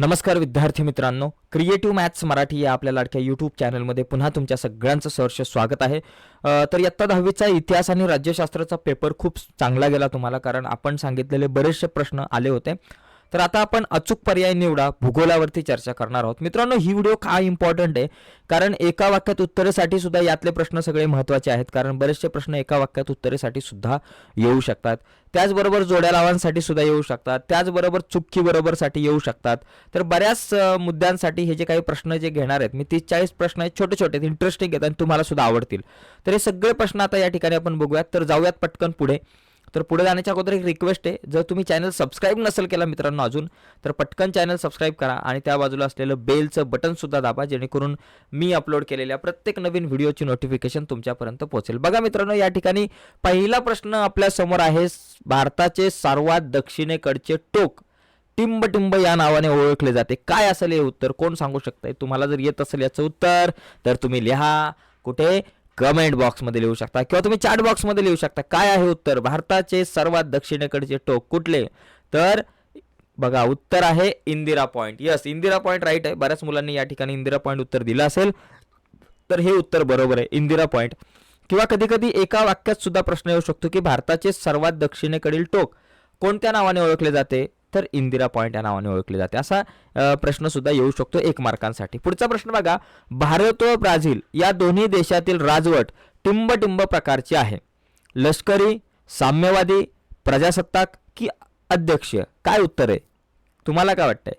नमस्कार विद्यार्थी मित्रांनो क्रिएटिव्ह मॅथ्स मराठी या आपल्या लाडक्या यूट्यूब चॅनलमध्ये पुन्हा तुमच्या सगळ्यांचं सहर्ष स्वागत आहे. तर इयत्ता दहावीचा इतिहास आणि राज्यशास्त्राचा पेपर खूप चांगला गेला तुम्हाला कारण आपण सांगितलेले बरेचसे प्रश्न आले होते. तर आता आपण अचूक पर्याय निवडा भूगोलावरती चर्चा करणार आहोत. मित्रांनो ही व्हिडिओ का इम्पॉर्टंट आहे? कारण एका वाक्यात उत्तरेसाठी सुद्धा यातले प्रश्न सगळे महत्त्वाचे आहेत. कारण बरेचसे प्रश्न एका वाक्यात उत्तरेसाठी सुद्धा येऊ शकतात. त्याचबरोबर जोड्या लावांसाठी सुद्धा येऊ शकतात. त्याचबरोबर चुटकी बरोबरसाठी येऊ शकतात. तर बऱ्याच मुद्द्यांसाठी हे जे काही प्रश्न जे घेणार आहेत मी तीस चाळीस प्रश्न आहेत छोटे छोटे इंटरेस्टिंग आहेत आणि तुम्हाला सुद्धा आवडतील. तर हे सगळे प्रश्न आता या ठिकाणी आपण बघूयात. तर जाऊयात पटकन पुढे. तर पुढे जाण्याच्या अगोदर एक रिक्वेस्ट आहे. जर तुम्ही चॅनल सबस्क्राईब नसेल केला मित्रांनो अजून तर पटकन चॅनल सबस्क्राईब करा आणि त्या बाजूला असलेलं बेलचं बटनसुद्धा दाबा जेणेकरून मी अपलोड केलेल्या प्रत्येक नवीन व्हिडिओची नोटिफिकेशन तुमच्यापर्यंत पोहोचेल. बघा मित्रांनो या ठिकाणी पहिला प्रश्न आपल्यासमोर आहे भारताचे सर्वात दक्षिणेकडचे टोक. टिंबटिंब या नावाने ओळखले जाते. काय असेल हे उत्तर? कोण सांगू शकतंय? तुम्हाला जर येत असेल याचं उत्तर तर तुम्ही लिहा. कुठे? कमेंट बॉक्समध्ये लिहू शकता किंवा तुम्ही चॅट बॉक्समध्ये लिहू शकता. काय आहे उत्तर? भारताचे सर्वात दक्षिणेकडचे टोक कुठले? तर बघा उत्तर आहे Indira Point yes Indira Point right आहे. बऱ्याच मुलांनी या ठिकाणी इंदिरा पॉईंट उत्तर दिलं असेल. तर हे उत्तर बरोबर आहे इंदिरा पॉईंट किंवा कधी कधी एका वाक्यात सुद्धा प्रश्न येऊ शकतो की भारताचे सर्वात दक्षिणेकडील टोक कोणत्या नावाने ओळखले जाते? तर इंदिरा पॉईंट या नावाने ओळखले जाते. असा प्रश्नसुद्धा प्रश्न सुद्धा येऊ शकतो एक मार्कांसाठी. पुढचा प्रश्न बघा. भारत व ब्राझील या दोन्ही देशातील राजवट टिंबटिंब प्रकारची आहे. लष्करी साम्यवादी प्रजासत्ताक की अध्यक्ष? काय उत्तर आहे? तुम्हाला काय वाटतंय?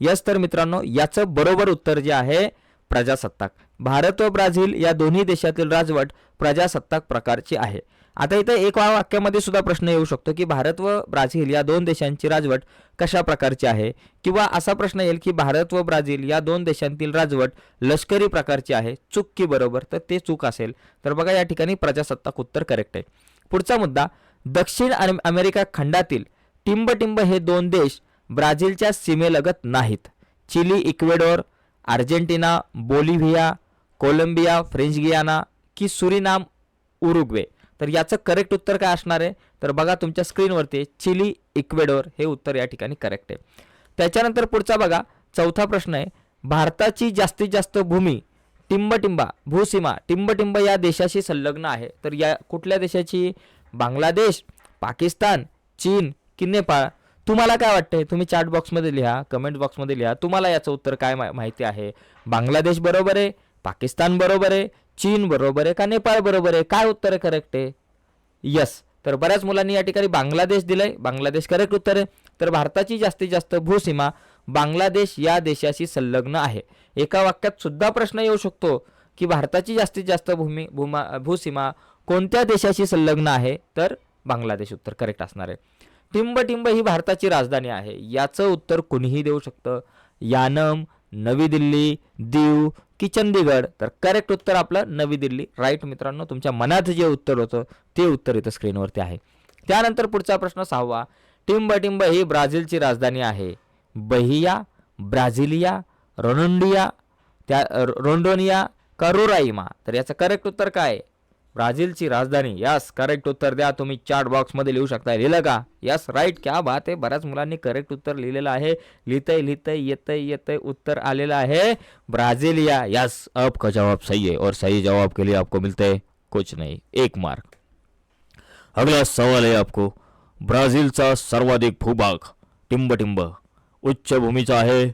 यस तर मित्रांनो याचं बरोबर उत्तर जे आहे प्रजासत्ताक. भारत व ब्राझील या दोन्ही देशातील राजवट प्रजासत्ताक प्रकारची आहे. आता इथं एक वाक्यामध्ये सुद्धा प्रश्न येऊ शकतो की भारत व ब्राझील या दोन देशांची राजवट कशा प्रकारची आहे? किंवा असा प्रश्न येईल की भारत व ब्राझील या दोन देशांतील राजवट लष्करी प्रकारची आहे चूक की बरोबर? तर ते चूक असेल. तर बघा या ठिकाणी प्रजासत्ताक उत्तर करेक्ट आहे. पुढचा मुद्दा दक्षिण अमेरिका खंडातील टिंबटिंब हे दोन देश ब्राझीलच्या सीमेलगत नाहीत. Chile Ecuador Argentina Bolivia Colombia French Guiana की सुरिनाम उरुग्वे. तर याचं करेक्ट उत्तर काय असणार आहे? तर बघा तुमच्या स्क्रीनवरती चिली इक्वेडोर हे उत्तर या ठिकाणी करेक्ट आहे. त्याच्यानंतर पुढचा बघा चौथा प्रश्न आहे भारताची जास्तीत जास्त भूमी टिंबटिंबा भूसीमा टिंबटिंब या देशाशी संलग्न आहे. तर या कुठल्या देशाची? बांगलादेश पाकिस्तान चीन की नेपाळ? तुम्हाला काय वाटतंय? तुम्ही चॅट बॉक्समध्ये लिहा कमेंट बॉक्समध्ये लिहा. तुम्हाला याचं उत्तर काय मा- माहिती आहे? बांगलादेश बरोबर आहे पाकिस्तान बरोबर आहे चीन बरोबर आहे का नेपाळ बरोबर आहे? काय उत्तर आहे करेक्ट आहे? यस तर बऱ्याच मुलांनी या ठिकाणी बांगलादेश दिलंय. बांगलादेश करेक्ट उत्तर आहे. तर भारताची जास्तीत जास्त भूसीमा बांगलादेश या देशाशी संलग्न आहे. एका वाक्यात सुद्धा प्रश्न येऊ शकतो की भारताची जास्तीत जास्त भूमी भूमा भूसीमा कोणत्या देशाशी संलग्न आहे? तर बांगलादेश उत्तर करेक्ट असणार आहे. टिंबटिंब ही भारताची राजधानी आहे. याचं उत्तर कुणीही देऊ शकतं. यानम नवी दिल्ली दीव की चंदीगड. तर करेक्ट उत्तर आपलं नवी दिल्ली. राईट मित्रांनो तुमच्या मनात जे उत्तर होतं ते उत्तर इथं स्क्रीनवरती आहे. त्यानंतर पुढचा प्रश्न सहावा. टिंबटिंब ही ब्राझीलची राजधानी आहे. बहिया ब्राझिलिया रोनोंडिया त्या रोंडोनिया करोराईमा. तर याचं करेक्ट उत्तर काय? आहे? ब्राझीलची राजधानी. यस करेक्ट उत्तर द्या. तुम्ही चार्ट बॉक्समध्ये लिहू शकता लिहिलं का? यस राईट क्या बात आहे. बऱ्याच मुलांनी करेक्ट उत्तर लिहिलेलं आहे. लिहितंय लिहितंय येतंय येतंय उत्तर आलेलं आहे. ब्राझीलिया. यस अब का जवाब सही है और सही जवाब के लिए आपको मिलते कुछ नहीं. एक मार्क अगला सवाल आहे आपको. ब्राझीलचा सर्वाधिक भूभाग टिंबटिंब उच्चभूमीचा आहे.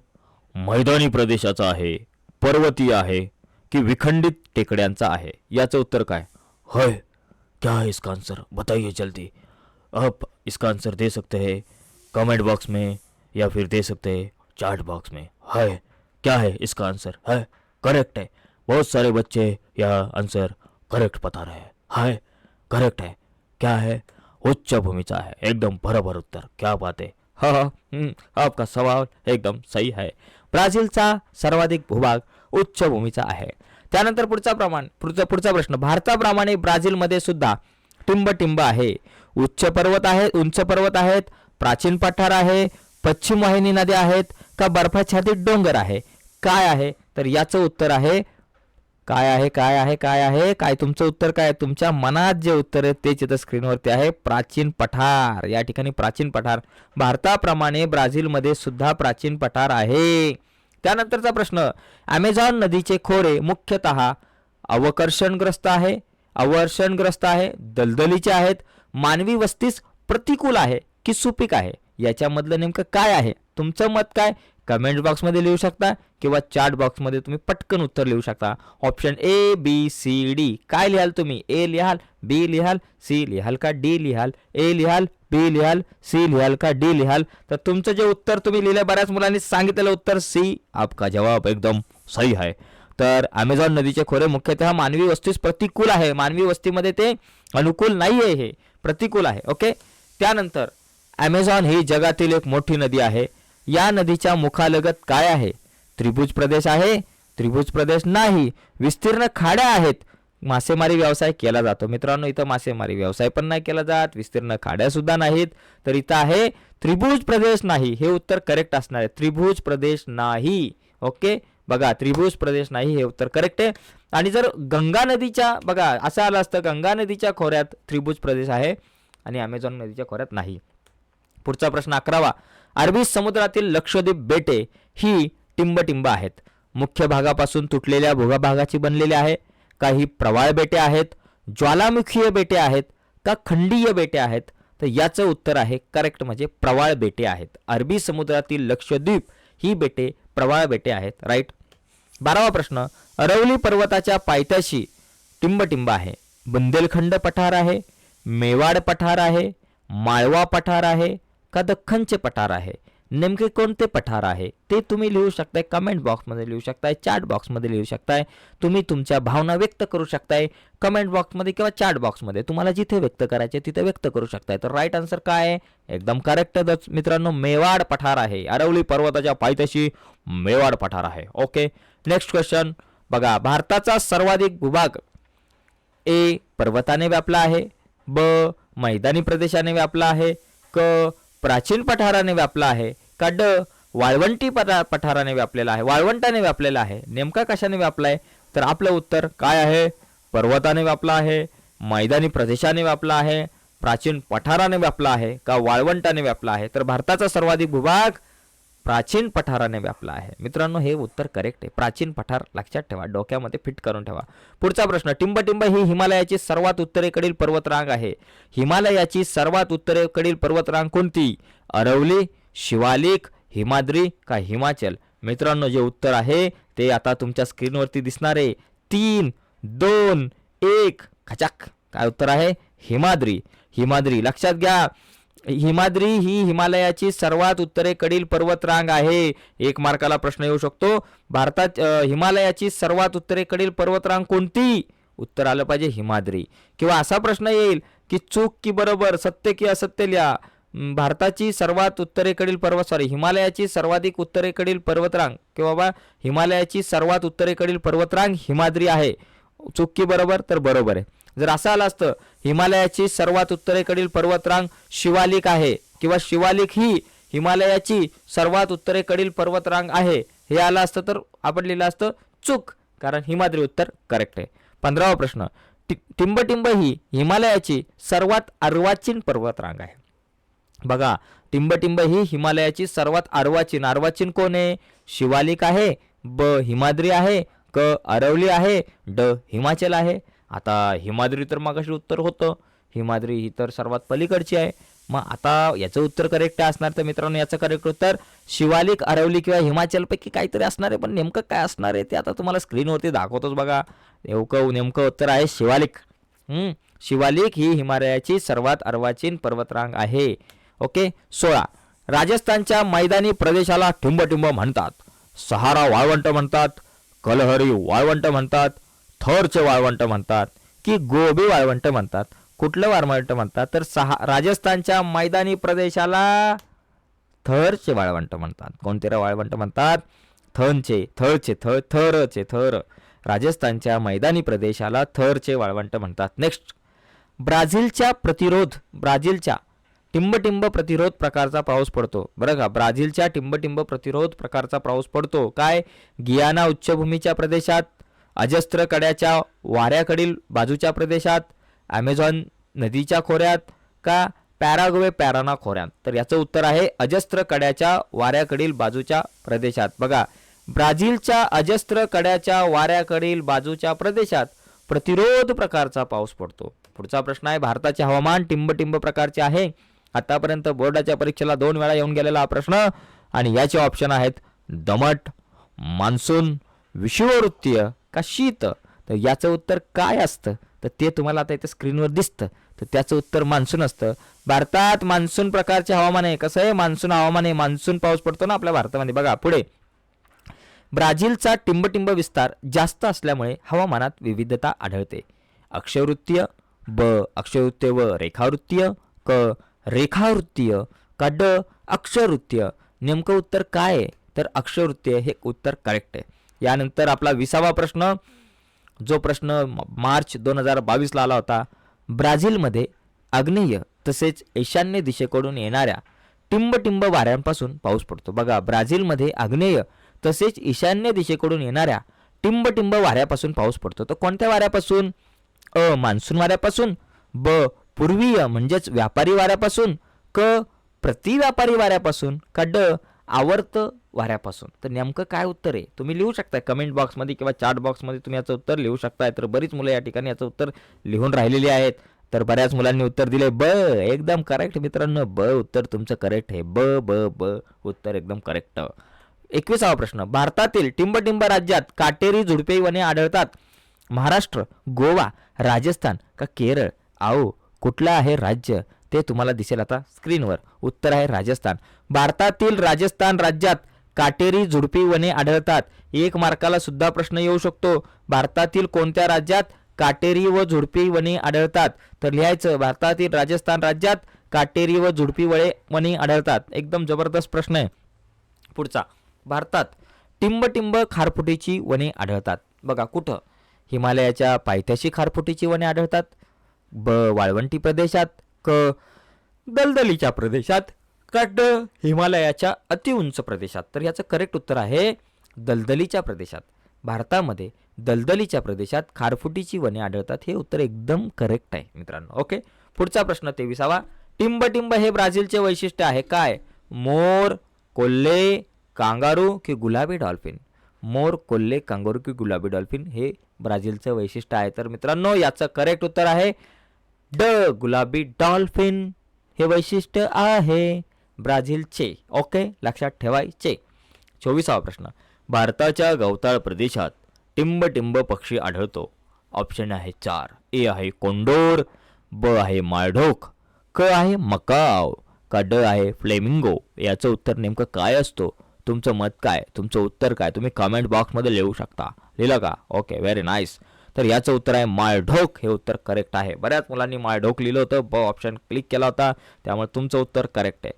मैदानी प्रदेशाचा आहे. पर्वतीय आहे. की विखंडित टेकड्यांचा आहे. याचं उत्तर काय? है क्या है इसका आंसर बताइए जल्दी। आप इसका आंसर दे सकते हैं कमेंट बॉक्स में या फिर दे सकते हैं चार्ट बॉक्स में। है क्या है इसका आंसर है करेक्ट है। बहुत सारे बच्चे यह आंसर करेक्ट बता रहे हैं। है करेक्ट है। क्या है? उच्च भूमिका है। एकदम बराबर उत्तर। क्या बात है? हा हा आपका सवाल एकदम सही है। ब्राझीलचा सर्वाधिक भूभाग उच्च भूमीचा आहे त्यानंतर पुढचा प्रमाण पुढचा पुढचा प्रश्न. भारताप्रमाणे ब्राझीलमध्ये सुद्धा टिंबटिंब आहे. उच्च पर्वत आहेत उंच पर्वत आहेत प्राचीन पठार आहे पश्चिम वाहिनी नद्या आहेत का बर्फाच्छादित डोंगर आहे? काय आहे? तर याचं उत्तर आहे काय आहे काय आहे काय आहे काय तुमचं उत्तर काय आहे? तुमच्या मनात जे उत्तर आहे तेच इथं स्क्रीनवरती आहे. प्राचीन पठार. या ठिकाणी प्राचीन पठार. भारताप्रमाणे ब्राझीलमध्ये सुद्धा प्राचीन पठार आहे. त्यानंतरचा प्रश्न ॲमेझॉन नदीचे खोरे मुख्यतः अवकर्षणग्रस्त आहे अवर्षणग्रस्त आहे दलदलीचे आहेत मानवी वस्तीस प्रतिकूल आहे की सुपीक आहे? याच्यामधलं नेमकं काय आहे? तुमचं मत काय? कमेंट बॉक्समध्ये लिहू शकता किंवा चार्ट बॉक्समध्ये तुम्ही पटकन उत्तर लिहू शकता. Option A B C D काय लिहाल तुम्ही? ए लिहाल बी लिहाल सी लिहाल का डी लिहाल? ए लिहाल बी लिहाल सी लिहाल का डी लिहाल. तर तुमचं जे उत्तर तुम्ही लिहिलं बऱ्याच मुलांनी सांगितलेलं उत्तर सी. आपका जवाब एकदम सही आहे. तर अमेझॉन नदीचे खोरे मुख्यतः मानवी वस्तीस प्रतिकूल आहे. मानवी वस्तीमध्ये ते अनुकूल नाही आहे हे. प्रतिकूल आहे. ओके? त्यानंतर ॲमेझॉन ही जगातील एक मोठी नदी आहे. या नदीच्या मुखालगत काय आहे? त्रिभुज प्रदेश आहे. त्रिभुज प्रदेश नाही. विस्तीर्ण खाड्या आहेत. मासेमारी व्यवसाय केला जातो. मित्रांनो इथं मासेमारी व्यवसाय पण नाही केला जात विस्तीर्ण खाड्यासुद्धा नाहीत. तर इथं आहे त्रिभुज प्रदेश नाही हे उत्तर करेक्ट असणार आहे. त्रिभुज प्रदेश नाही. ओके? बघा त्रिभुज प्रदेश नाही हे उत्तर करेक्ट आहे. आणि जर गंगा नदीच्या बघा असं आलं असतं गंगा नदीच्या खोऱ्यात त्रिभुज प्रदेश आहे आणि अमेझॉन नदीच्या खोऱ्यात नाही. पुढचा प्रश्न अकरावा. अरबी समुद्रातील लक्षद्वीप बेटे ही टिंबटिंब आहेत. मुख्य भागापासून तुटलेल्या भूभागाची बनलेली आहे. काही प्रवाळ बेटे आहेत ज्वालामुखीय बेटे आहेत का खंडीय बेटे आहेत? तर याचं उत्तर आहे करेक्ट म्हणजे प्रवाळ बेटे आहेत. अरबी समुद्रातील लक्षद्वीप ही बेटे प्रवाळ बेटे आहेत राईट बारावा प्रश्न अरवली पर्वताच्या पायथ्याशी टिंबटिंब आहे. बुंदेलखंड पठार आहे मेवाड पठार आहे माळवा पठार आहे का दख्खनचे पठार आहे? नेमके कोणते पठार आहे ते तुम्ही लिहू शकताय कमेंट बॉक्समध्ये लिहू शकताय चॅट बॉक्समध्ये लिहू शकताय. तुम्ही तुमच्या भावना व्यक्त करू शकताय कमेंट बॉक्समध्ये किंवा चॅट बॉक्समध्ये तुम्हाला जिथे व्यक्त करायचे तिथे व्यक्त करू शकताय. तर राईट आन्सर काय आहे? एकदम करेक्ट मित्रांनो मेवाड पठार आहे. अरवली पर्वताच्या पायथ्याशी मेवाड पठार आहे. ओके नेक्स्ट क्वेश्चन बघा भारताचा सर्वाधिक भूभाग ए पर्वताने व्यापला आहे. ब मैदानी प्रदेशाने व्यापला आहे. क प्राचीन पठाराने व्यापला आहे. का ड वाळवंटी पठा पठाराने व्यापलेला आहे. वाळवंटाने व्यापलेला आहे. नेमका कशाने व्यापला आहे तर आपलं उत्तर काय आहे? पर्वताने व्यापला आहे. मैदानी प्रदेशाने व्यापला आहे. प्राचीन पठाराने व्यापला आहे का वाळवंटाने व्यापला आहे? तर भारताचा सर्वाधिक भूभाग प्राचीन पठाराने व्यापला आहे. मित्रांनो हे उत्तर करेक्ट आहे. प्राचीन पठार लक्षात ठेवा. डोक्यामध्ये फिट करून ठेवा. पुढचा प्रश्न टिंबटिंब ही हिमालयाची सर्वात उत्तरेकडील पर्वतरांग आहे. हिमालयाची सर्वात उत्तरेकडील पर्वतरांग कोणती? अरवली शिवालिक हिमाद्री का हिमाचल? मित्रांनो जे उत्तर आहे ते आता तुमच्या स्क्रीनवरती दिसणार आहे. तीन दोन एक. खचाक. काय उत्तर आहे? हिमाद्री. हिमाद्री लक्षात घ्या. हिमाद्री ही हिमालयाची सर्वात उत्तरेकडील पर्वतरांग आहे. एक मार्काला प्रश्न येऊ शकतो. भारतात हिमालयाची सर्वात उत्तरेकडील पर्वतरांग कोणती? उत्तर आलं पाहिजे हिमाद्री. किंवा असा प्रश्न येईल की चूक की बरोबर सत्य की असत्य लिहा. भारताची सर्वात उत्तरेकडील पर्वत सॉरी हिमालयाची सर्वाधिक उत्तरेकडील पर्वतरांग किंवा बा हिमालयाची सर्वात उत्तरेकडील पर्वतरांग हिमाद्री आहे. चुकी बरोबर तर बरोबर आहे. जर असं आलं असतं हिमालयाची सर्वात उत्तरेकडील पर्वतरांग शिवालिक आहे किंवा शिवालिक ही हिमालयाची सर्वात उत्तरेकडील पर्वतरांग आहे हे आलं असतं तर आपण लिहिलं असतं चूक कारण हिमाद्री उत्तर करेक्ट आहे. पंधरावा प्रश्न टि- टिंबटिंब ही हिमालयाची सर्वात अर्वाचीन पर्वतरांग आहे. बघा टिंबटिंब ही हिमालयाची सर्वात अर्वाचीन अर्वाचीन कोण आहे शिवालिक आहे ब हिमाद्री आहे क अरवली आहे ड हिमाचल आहे. आता हिमाद्री तर मागाशी उत्तर होतं. हिमाद्री ही तर सर्वात पलीकडची आहे. मग आता याचं उत्तर करेक्ट असणार तर मित्रांनो याचं करेक्ट उत्तर शिवालिक अरवली किंवा हिमाचलपैकी काहीतरी असणार आहे. पण नेमकं काय असणार आहे ते आता तुम्हाला स्क्रीनवरती दाखवतोच बघा. नेमकं नेमकं उत्तर आहे शिवालिक. शिवालिक ही हिमालयाची सर्वात अर्वाचीन पर्वतरांग आहे. ओके? सोळा. राजस्थानच्या मैदानी प्रदेशाला ठिंबटिंब म्हणतात. सहारा वाळवंट म्हणतात. कलहरी वाळवंट म्हणतात. थरचे वाळवंट म्हणतात. की गोबी वाळवंट म्हणतात. कुठलं वाळवंट म्हणतात? तर सहा राजस्थानच्या मैदानी प्रदेशाला थरचे वाळवंट म्हणतात. कोणते वाळवंट म्हणतात? थनचे थरचे थळ थरचे थर. राजस्थानच्या मैदानी प्रदेशाला थरचे वाळवंट म्हणतात. नेक्स्ट ब्राझीलच्या प्रतिरोध ब्राझीलच्या टिंबटिंब प्रतिरोध प्रकारचा पाऊस पडतो. बरं का? ब्राझीलच्या टिंबटिंब प्रतिरोध प्रकारचा पाऊस पडतो. काय? गियाना उच्चभूमीच्या प्रदेशात अजस्त्र कड्याच्या वाऱ्याकडील बाजूच्या प्रदेशात ॲमेझॉन नदीच्या खोऱ्यात का? पॅराग्वे पॅराना खोऱ्यात. तर याचं उत्तर आहे अजस्त्र कड्याच्या वाऱ्याकडील बाजूच्या प्रदेशात. बघा ब्राझीलच्या अजस्त्र कड्याच्या वाऱ्याकडील बाजूच्या प्रदेशात प्रतिरोध प्रकारचा पाऊस पडतो. पुढचा प्रश्न आहे भारताचे हवामान टिंबटिंब प्रकारचे आहे. आतापर्यंत बोर्डाच्या परीक्षेला दोन वेळा येऊन गेलेला हा प्रश्न. आणि याचे ऑप्शन आहेत दमट मान्सून विषुववृत्तीय का शीत? तर याचं उत्तर काय असतं? तर ते तुम्हाला आता इथे स्क्रीनवर दिसतं. तर त्याचं उत्तर मान्सून असतं. भारतात मान्सून प्रकारचे हवामान आहे. कसं आहे? मान्सून हवामान आहे. मान्सून पाऊस पडतो ना आपल्या भारतामध्ये. बघा पुढे. ब्राझीलचा टिंबटिंब विस्तार जास्त असल्यामुळे हवामानात विविधता आढळते. अक्षवृत्तीय ब अक्षवृत्तीय व रेखावृत्तीय क रेखावृत्तीय का ड अक्षवृत्तीय. नेमकं उत्तर काय आहे? तर अक्षवृत्तीय हे उत्तर करेक्ट आहे. यानंतर आपला विसावा प्रश्न. जो प्रश्न मार्च दोन हजार बावीसला आला होता. ब्राझीलमध्ये आग्नेय तसेच ईशान्य दिशेकडून येणाऱ्या टिंबटिंब वाऱ्यांपासून पाऊस पडतो. बघा ब्राझीलमध्ये आग्नेय तसेच ईशान्य दिशेकडून येणाऱ्या टिंबटिंब वाऱ्यापासून पाऊस पडतो. तर कोणत्या वाऱ्यापासून? अ मान्सून वाऱ्यापासून. ब पूर्वीय म्हणजेच व्यापारी वाऱ्यापासून क प्रतिव्यापारी वाऱ्यापासून का ड आवर्त वाऱ्यापासून? तर नेमकं काय उत्तर आहे? तुम्ही लिहू शकताय. कमेंट बॉक्समध्ये किंवा चार्ट बॉक्समध्ये तुम्ही याचं उत्तर लिहू शकताय. तर बरीच मुलं या ठिकाणी याचं उत्तर लिहून राहिलेली आहेत. तर बऱ्याच मुलांनी उत्तर दिले ब एकदम करेक्ट मित्रांनो. ब उत्तर तुमचं करेक्ट आहे. ब ब ब उत्तर एकदम करेक्ट एकविसावा प्रश्न. भारतातील टिंबटिंब राज्यात काटेरी झुडपे वने आढळतात. महाराष्ट्र गोवा राजस्थान का केरळ? आओ कुठलं आहे राज्य ते तुम्हाला दिसेल आता स्क्रीनवर. उत्तर आहे राजस्थान. भारतातील राजस्थान राज्यात काटेरी झुडपी वने आढळतात. एक मार्काला सुद्धा प्रश्न येऊ शकतो. भारतातील कोणत्या राज्यात काटेरी व झुडपी वने आढळतात? तर लिहायचं भारतातील राजस्थान राज्यात काटेरी व झुडपी वळे वने आढळतात. एकदम जबरदस्त प्रश्न आहे. पुढचा. भारतात टिंबटिंब खारफुटीची वने आढळतात. बघा कुठं? हिमालयाच्या पायथ्याशी खारफुटीची वने आढळतात. ब वाळवंटी प्रदेशात क दलदलीच्या प्रदेशात का ड हिमालयाच्या अतिउंच प्रदेशात. तर याचं करेक्ट उत्तर आहे दलदलीच्या प्रदेशात. भारतामध्ये दलदलीच्या प्रदेशात खारफुटीची वने आढळतात. हे उत्तर एकदम करेक्ट आहे मित्रांनो. ओके पुढचा प्रश्न तेविसावा. टिंबटिंब हे ब्राझीलचे वैशिष्ट्य आहे. काय? मोर कोल्हे कांगारू की गुलाबी डॉल्फिन? मोर कोल्हे कांगारू की गुलाबी डॉल्फिन हे ब्राझीलचं वैशिष्ट्य आहे. तर मित्रांनो याचं करेक्ट उत्तर आहे ड गुलाबी डॉल्फिन हे वैशिष्ट्य आहे. ब्राझीलचे. ओके? लक्षात ठेवायचे. चोवीसावा प्रश्न. भारताच्या गवताळ प्रदेशात टिंबटिंब पक्षी आढळतो. ऑप्शन आहे चार. ए आहे कोंडोर. ब आहे माळढोक. क आहे मकाव. का ड आहे फ्लेमिंगो. याचं उत्तर नेमकं काय असतो? तुमचं मत काय? तुमचं उत्तर काय? तुम्ही कमेंट बॉक्समध्ये लिहू शकता. लिहिलं का? ओके. व्हेरी नाईस तर याचं उत्तर आहे माळढोक. हे उत्तर करेक्ट आहे. बऱ्याच मुलांनी माळढोक लिहिलं होतं. ब ऑप्शन क्लिक केला होता. त्यामुळे तुमचं उत्तर करेक्ट आहे.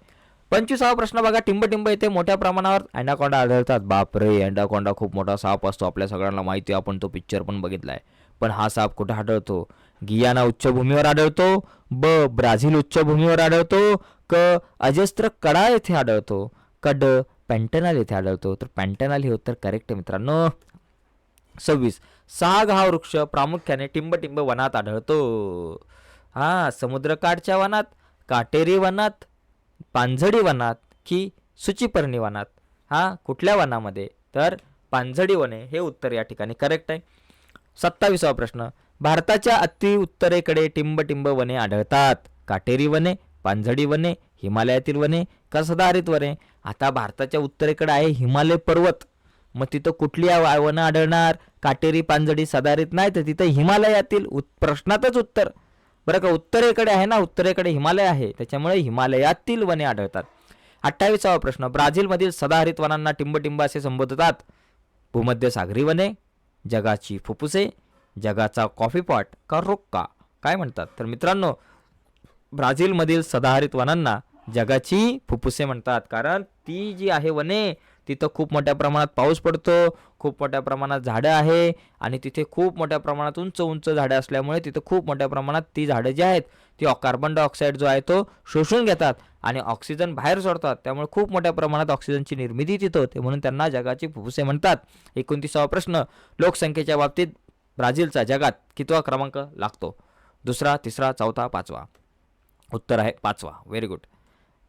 पंचवीसावा प्रश्न बघा. टिंबटिंब येथे मोठ्या प्रमाणावर. अँडाकोंडा आढळतात. बापरे! अँडाकोंडा खूप मोठा साप असतो. आपल्या सगळ्यांना माहिती आहे. आपण तो पिक्चर पण बघितला आहे पण हा साप कुठे आढळतो? गियाना उच्चभूमीवर आढळतो. ब ब्राझील उच्चभूमीवर आढळतो. क अजस्त्र कडा येथे आढळतो. कड पॅन्टनाल येथे आढळतो. तर पॅन्टनाल हे उत्तर करेक्ट आहे मित्रांनो. सव्वीस. साग हा वृक्ष प्रामुख्याने टिंबटिंब वनात आढळतो. हा समुद्रकाठच्या वनात काटेरी वनात पानझडी वनात की सुचिपर्णी वनात. हा कुठल्या वनामध्ये? तर पानझडी वने हे उत्तर या ठिकाणी करेक्ट आहे. सत्तावीसावा प्रश्न. भारताच्या अति उत्तरेकडे टिंबटिंब वने आढळतात. काटेरी वने पानझडी वने हिमालयातील वने कसदारित वने. आता भारताच्या उत्तरेकडे आहे हिमालय पर्वत. मग तिथं कुठली आ- वनं आढळणार? काटेरी पानझडी सदाहरित नाही तर तिथं हिमालयातील उत् प्रश्नातच उत्तर. बरं का उत्तरेकडे आहे ना उत्तरेकडे हिमालय आहे. त्याच्यामुळे हिमालयातील वने आढळतात. अठ्ठावीसावा प्रश्न. ब्राझीलमधील सदाहरित वनांना टिंबटिंब असे संबोधतात. भूमध्य सागरी वने जगाची फुफ्फुसे जगाचा कॉफी पॉट का रोक्का? काय म्हणतात? तर मित्रांनो ब्राझीलमधील सदाहरित वनांना जगाची फुफ्फुसे म्हणतात. कारण ती जी आहे वने तिथं खूप मोठ्या प्रमाणात पाऊस पडतो खूप मोठ्या प्रमाणात झाडं आहे आणि तिथे खूप मोठ्या प्रमाणात उंच उंच झाडं असल्यामुळे तिथं खूप मोठ्या प्रमाणात ती झाडं जी आहेत ती कार्बन डायऑक्साईड जो आहे तो शोषून घेतात आणि ऑक्सिजन बाहेर सोडतात. त्यामुळे खूप मोठ्या प्रमाणात ऑक्सिजनची निर्मिती तिथं होते म्हणून त्यांना जगाची फुफ्फुसे म्हणतात. एकोणतीसावा प्रश्न लोकसंख्येच्या बाबतीत ब्राझीलचा जगात कितवा क्रमांक लागतो? दुसरा तिसरा चौथा पाचवा. उत्तर आहे पाचवा. व्हेरी गुड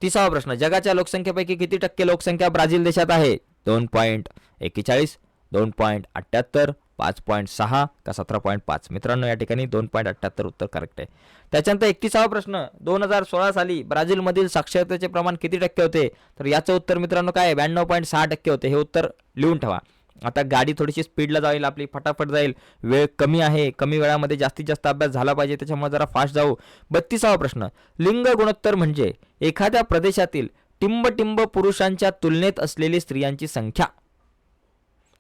तिसावा प्रश्न जगाच्या लोकसंख्येपैकी किती टक्के लोकसंख्या ब्राझील देशात आहे? दोन पॉईंट एक्केचाळीस दोन पॉईंट अठ्ठ्याहत्तर पाच पॉईंट सहा का सतरा पॉईंट पाच? मित्रांनो या ठिकाणी दोन पॉईंट अठ्ठ्याहत्तर उत्तर करेक्ट आहे. त्याच्यानंतर एकतीसावा प्रश्न दोन हजार सोळा साली ब्राझीलमधील साक्षरतेचे प्रमाण किती टक्के होते? तर याचं उत्तर मित्रांनो काय ब्याण्णव पॉईंट सहा टक्के होते. हे उत्तर लिहून ठेवा. आता गाडी थोडीशी स्पीडला जाईल आपली फटाफट जाईल. वेळ कमी आहे कमी वेळामध्ये जास्तीत जास्त अभ्यास झाला पाहिजे त्याच्यामुळे जरा फास्ट जाऊ. बत्तीसावा प्रश्न. लिंग गुणोत्तर म्हणजे एखाद्या प्रदेशातील टिंबटिंब पुरुषांच्या तुलनेत असलेली स्त्रियांची संख्या.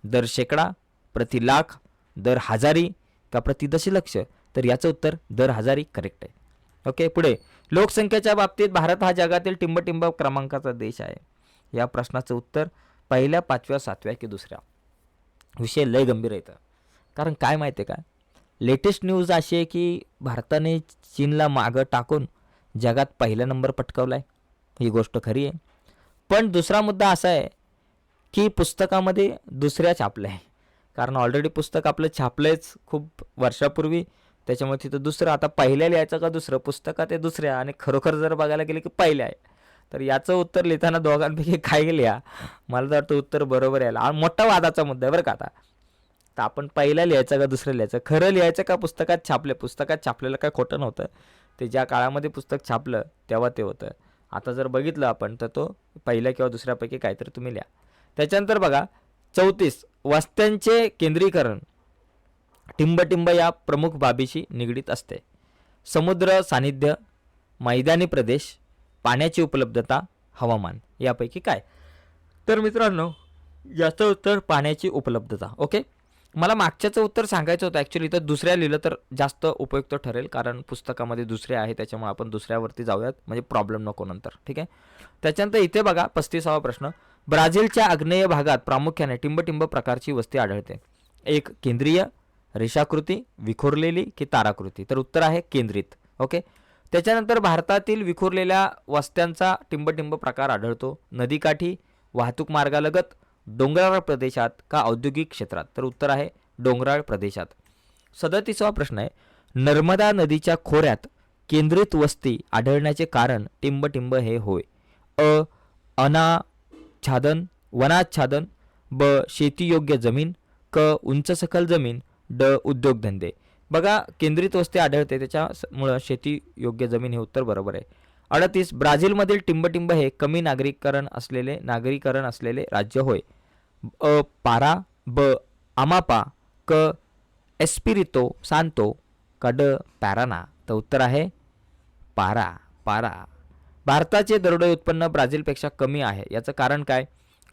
दर शेकडा प्रति लाख दर हजारी का प्रति दशलक्ष? तर याचं उत्तर दर हजारी करेक्ट आहे. ओके पुढे. लोकसंख्येच्या बाबतीत भारत हा जगातील टिंबटिंब क्रमांकाचा देश आहे. या प्रश्नाचं उत्तर पहिल्या पाचव्या सातव्या की दुसऱ्या? विषय लय गंभीर येतं कारण काय माहिती आहे का? लेटेस्ट न्यूज अशी आहे की भारताने चीनला मागं टाकून जगात पहिला नंबर पटकावला आहे ही गोष्ट खरी आहे. पण दुसरा मुद्दा असा आहे की पुस्तकामध्ये दुसऱ्या छापलं आहे. कारण ऑलरेडी पुस्तक आपलं छापलंयच खूप वर्षापूर्वी. त्याच्यामुळे तिथं दुसरं आता पहिल्या लिहायचं का दुसरं? पुस्तकात आहे दुसऱ्या. आणि खरोखर जर बघायला गेलं की पहिल्या आहे. तर याचं उत्तर लिहिताना दोघांपैकी काय लिहा. मला तर वाटतं उत्तर बरोबर यायला. आणि मोठा वादाचा मुद्दा आहे बरं का आता. तर आपण पहिला लिहायचं का दुसरं लिहायचं? खरं लिहायचं का पुस्तकात छापले? पुस्तकात छापलेलं काय खोटं नव्हतं. ते ज्या काळामध्ये पुस्तक छापलं तेव्हा ते होतं. आता जर बघितलं आपण तर तो पहिल्या किंवा दुसऱ्यापैकी काहीतरी तुम्ही लिहा. त्याच्यानंतर बघा चौतीस. वस्त्यांचे केंद्रीकरण. टिंबटिंब या प्रमुख बाबीशी निगडीत असते. समुद्र सानिध्य मैदानी प्रदेश पाण्याची उपलब्धता हवामान यापैकी काय? तर मित्रांनो याचं उत्तर पाण्याची उपलब्धता ओके? मला मागच्याचं उत्तर सांगायचं होतं ॲक्च्युली तर दुसऱ्या लिहिलं तर जास्त उपयुक्त ठरेल कारण पुस्तकामध्ये दुसरे आहे त्याच्यामुळे आपण दुसऱ्यावरती जाऊयात म्हणजे प्रॉब्लेम नको नंतर ठीक आहे? त्याच्यानंतर इथे बघा पस्तीसावा प्रश्न ब्राझीलच्या आग्नेय भागात प्रामुख्याने टिंबटिंब प्रकारची वस्ती आढळते. एक केंद्रीय रेषाकृती विखुरलेली की ताराकृती? तर उत्तर आहे केंद्रित ओके? त्याच्यानंतर भारतातील विखुरलेल्या वस्त्यांचा टिंबटिंब प्रकार आढळतो. नदीकाठी वाहतूक मार्गालगत डोंगराळ प्रदेशात का औद्योगिक क्षेत्रात? तर उत्तर आहे डोंगराळ प्रदेशात. सदतीसवा प्रश्न आहे नर्मदा नदीच्या खोऱ्यात केंद्रित वस्ती आढळण्याचे कारण टिंबटिंब हे होय. अ अनाच्छादन वनाच्छादन ब शेतीयोग्य जमीन क उंच सखल जमीन ड उद्योगधंदे. बघा केंद्रित वस्ती आढळते. त्याच्यामुळं शेती योग्य जमीन हे उत्तर बरोबर आहे. अडतीस ब्राझीलमधील टिंबटिंब हे कमी नागरीकरण असलेले नागरीकरण असलेले राज्य होय. अ पारा ब आमापा क एस्पिरितो सांतो कड ड पॅराना. तर उत्तर आहे पारा पारा. भारताचे दरोडे उत्पन्न ब्राझीलपेक्षा कमी आहे. याचं कारण काय?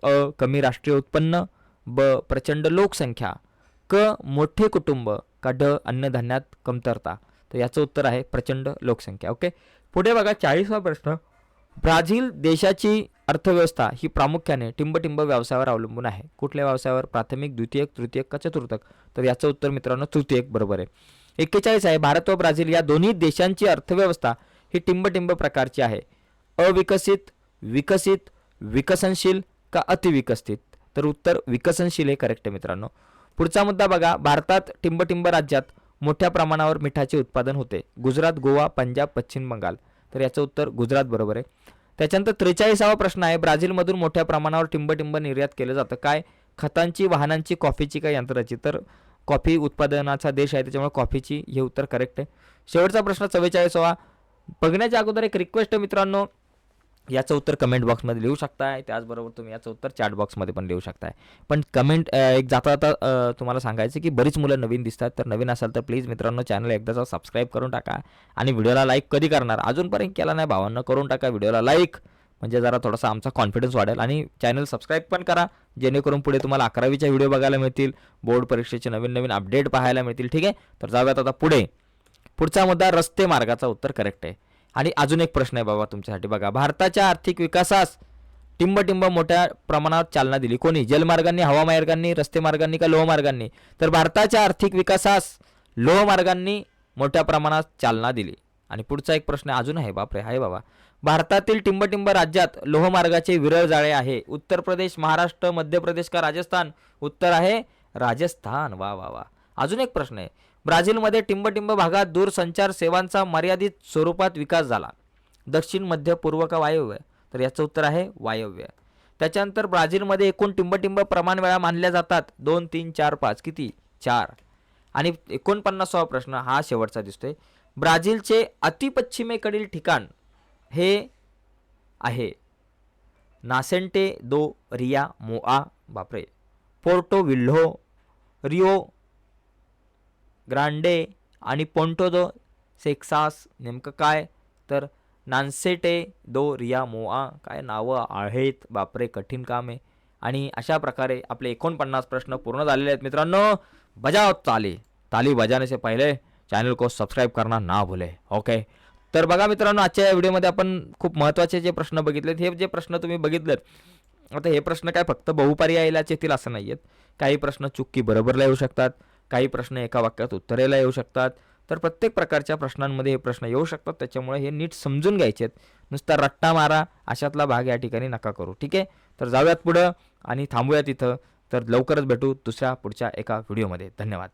अ कमी राष्ट्रीय उत्पन्न ब प्रचंड लोकसंख्या क मोठे कुटुंब का ड अन्नधान्यात कमतरता? तर याचं उत्तर आहे प्रचंड लोकसंख्या. ओके? पुढे बघा चाळीसवा प्रश्न. ब्राझील देशाची अर्थव्यवस्था ही प्रामुख्याने टिंबटिंब व्यवसायावर अवलंबून आहे. कुठल्या व्यवसायावर? प्राथमिक द्वितीयक तृतीयक का चतुर्थक? तर याचं उत्तर मित्रांनो तृतीयक बरोबर आहे. एक्केचाळीस आहे भारत व ब्राझील या दोन्ही देशांची अर्थव्यवस्था ही टिंबटिंब प्रकारची आहे. अविकसित विकसित विकसनशील का अतिविकसित? तर उत्तर विकसनशील हे करेक्ट आहे मित्रांनो. पुढचा मुद्दा बघा. भारतात टिंबटिंब राज्यात मोठ्या प्रमाणावर मिठाचे उत्पादन होते. गुजरात गोवा पंजाब पश्चिम बंगाल. तर याचं उत्तर गुजरात बरोबर आहे. त्याच्यानंतर त्रेचाळीसावा प्रश्न आहे. ब्राझीलमधून मोठ्या प्रमाणावर टिंबटिंब निर्यात केलं जातं. काय? खतांची वाहनांची कॉफीची काय यंत्राची? तर कॉफी उत्पादनाचा देश आहे. त्याच्यामुळे कॉफीची हे उत्तर करेक्ट आहे. शेवटचा प्रश्न चव्वेचाळीसावा. बघण्याच्या अगोदर एक रिक्वेस्ट आहे मित्रांनो. याचं उत्तर कमेंट बॉक्समध्ये लिहू शकताय. त्याचबरोबर तुम्ही याचं उत्तर चॅट बॉक्समध्ये पण लिहू शकताय. पण कमेंट एक जाता जाता तुम्हाला सांगायचं की बरीच मुलं नवीन दिसतात. तर नवीन असाल तर प्लीज मित्रांनो चॅनल एकदाचा सबस्क्राईब करून टाका. आणि व्हिडिओला लाईक कधी करणार? अजूनपर्यंत केला नाही भावांना करून टाका व्हिडिओला लाईक म्हणजे जरा थोडासा आमचा कॉन्फिडन्स वाढेल. आणि चॅनल सबस्क्राईब पण करा. जेणेकरून पुढे तुम्हाला अकरावीच्या व्हिडिओ बघायला मिळतील. बोर्ड परीक्षेचे नवीन नवीन अपडेट पाहायला मिळतील. ठीक आहे? तर जाऊयात आता पुढे. पुढचा मुद्दा रस्ते मार्गाचा उत्तर करेक्ट आहे. आणि अजून एक प्रश्न आहे बाबा तुमच्यासाठी. बघा भारताच्या आर्थिक विकासास टिंबटिंब मोठ्या प्रमाणात चालना दिली. कोणी? जलमार्गांनी हवामार्गांनी रस्ते मार्गांनी का लोहमार्गांनी? तर भारताच्या आर्थिक विकासास लोहमार्गांनी मोठ्या प्रमाणात चालना दिली. आणि पुढचा एक प्रश्न अजून आहे बापरे आहे बाबा. भारतातील टिंबटिंब राज्यात लोहमार्गाचे विरळ जाळे आहे. उत्तर प्रदेश महाराष्ट्र मध्य प्रदेश का राजस्थान? उत्तर आहे राजस्थान. वा वा वा. अजून एक प्रश्न आहे. ब्राझीलमध्ये टिंबटिंब भागात दूरसंचार सेवांचा मर्यादित स्वरूपात विकास झाला. दक्षिण मध्य पूर्व का वायव्य? तर याचं उत्तर आहे वायव्य. त्याच्यानंतर ब्राझीलमध्ये एकूण टिंबटिंब प्रमाण वेळा मानल्या जातात. दोन तीन चार पाच किती? चार. आणि एकोणपन्नासावा प्रश्न हा शेवटचा दिसतोय. ब्राझीलचे अतिपश्चिमेकडील ठिकाण हे आहे. नासेंटे दो रिया मोआ बापरे. पोर्टो विल्हो रिओ ग्रांडे आणि पोंटोदो सेक्सास नेमकं काय? तर नान्सेटे दो रिया मोआ काय नावं आहेत? बापरे कठीण काम आहे. आणि अशा प्रकारे आपले एकोणपन्नास प्रश्न पूर्ण झालेले आहेत मित्रांनो. बजाव ताली. ताली बजाने से पहिले चॅनल को सबस्क्राईब करणार ना भुले. ओके तर बघा मित्रांनो आजच्या या व्हिडिओमध्ये आपण खूप महत्त्वाचे जे प्रश्न बघितलेत हे जे प्रश्न तुम्ही बघितलेत आता हे प्रश्न काय फक्त बहुपर्यायलाच येतील असं नाही आहेत काही प्रश्न चुक्की बरोबरला येऊ शकतात. काही प्रश्न एका वाक्यात उत्तरेला येऊ शकतात. तर प्रत्येक प्रकारच्या प्रश्नांमध्ये हे प्रश्न येऊ शकतात. त्याच्यामुळे हे नीट समजून घ्यायचे आहेत नुसता रट्टा मारा अशातला भाग या ठिकाणी नका करू. ठीक आहे? तर जाऊयात पुढं आणि थांबूयात इथं. तर लवकरच भेटू दुसऱ्या पुढच्या एका व्हिडिओमध्ये. धन्यवाद.